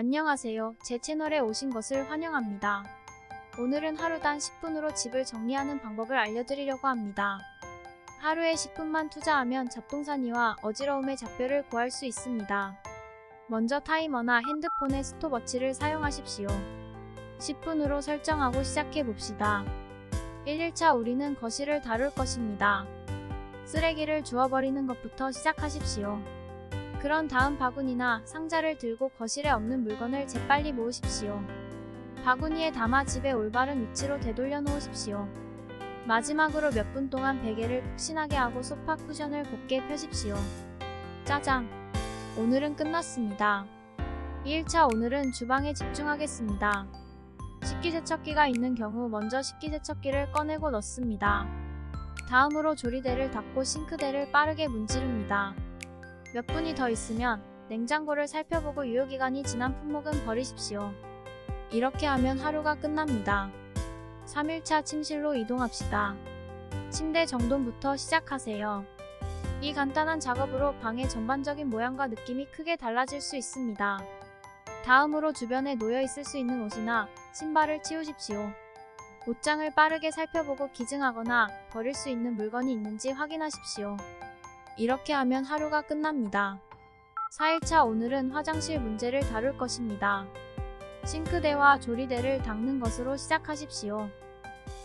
안녕하세요. 제 채널에 오신 것을 환영합니다. 오늘은 하루 단 10분으로 집을 정리하는 방법을 알려드리려고 합니다. 하루에 10분만 투자하면 잡동사니와 어지러움의 작별을 구할 수 있습니다. 먼저 타이머나 핸드폰의 스톱워치를 사용하십시오. 10분으로 설정하고 시작해 봅시다. 1일차 우리는 거실을 다룰 것입니다. 쓰레기를 주워버리는 것부터 시작하십시오. 그런 다음 바구니나 상자를 들고 거실에 없는 물건을 재빨리 모으십시오. 바구니에 담아 집의 올바른 위치로 되돌려 놓으십시오. 마지막으로 몇 분 동안 베개를 푹신하게 하고 소파 쿠션을 곱게 펴십시오. 짜장! 오늘은 끝났습니다. 2일차 오늘은 주방에 집중하겠습니다. 식기세척기가 있는 경우 먼저 식기세척기를 꺼내고 넣습니다. 다음으로 조리대를 닫고 싱크대를 빠르게 문지릅니다. 몇 분이 더 있으면 냉장고를 살펴보고 유효기간이 지난 품목은 버리십시오. 이렇게 하면 하루가 끝납니다. 3일차 침실로 이동합시다. 침대 정돈부터 시작하세요. 이 간단한 작업으로 방의 전반적인 모양과 느낌이 크게 달라질 수 있습니다. 다음으로 주변에 놓여 있을 수 있는 옷이나 신발을 치우십시오. 옷장을 빠르게 살펴보고 기증하거나 버릴 수 있는 물건이 있는지 확인하십시오. 이렇게 하면 하루가 끝납니다. 4일차 오늘은 화장실 문제를 다룰 것입니다. 싱크대와 조리대를 닦는 것으로 시작하십시오.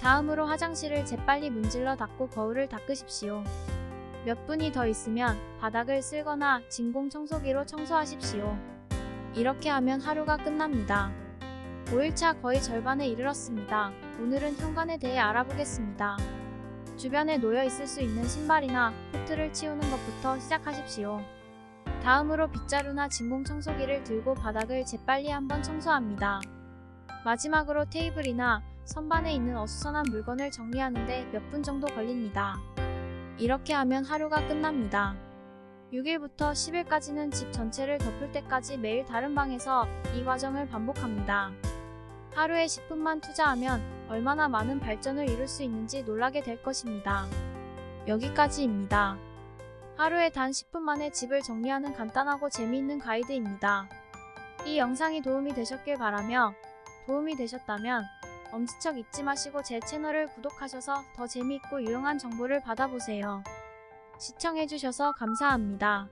다음으로 화장실을 재빨리 문질러 닦고 거울을 닦으십시오. 몇 분이 더 있으면 바닥을 쓸거나 진공 청소기로 청소하십시오. 이렇게 하면 하루가 끝납니다. 5일차 거의 절반에 이르렀습니다. 오늘은 현관에 대해 알아보겠습니다. 주변에 놓여 있을 수 있는 신발이나 코트를 치우는 것부터 시작하십시오. 다음으로 빗자루나 진공 청소기를 들고 바닥을 재빨리 한번 청소합니다. 마지막으로 테이블이나 선반에 있는 어수선한 물건을 정리하는데 몇 분 정도 걸립니다. 이렇게 하면 하루가 끝납니다. 6일부터 10일까지는 집 전체를 덮을 때까지 매일 다른 방에서 이 과정을 반복합니다. 하루에 10분만 투자하면 얼마나 많은 발전을 이룰 수 있는지 놀라게 될 것입니다. 여기까지입니다. 하루에 단 10분 만에 집을 정리하는 간단하고 재미있는 가이드입니다. 이 영상이 도움이 되셨길 바라며 도움이 되셨다면 엄지척 잊지 마시고 제 채널을 구독하셔서 더 재미있고 유용한 정보를 받아보세요. 시청해주셔서 감사합니다.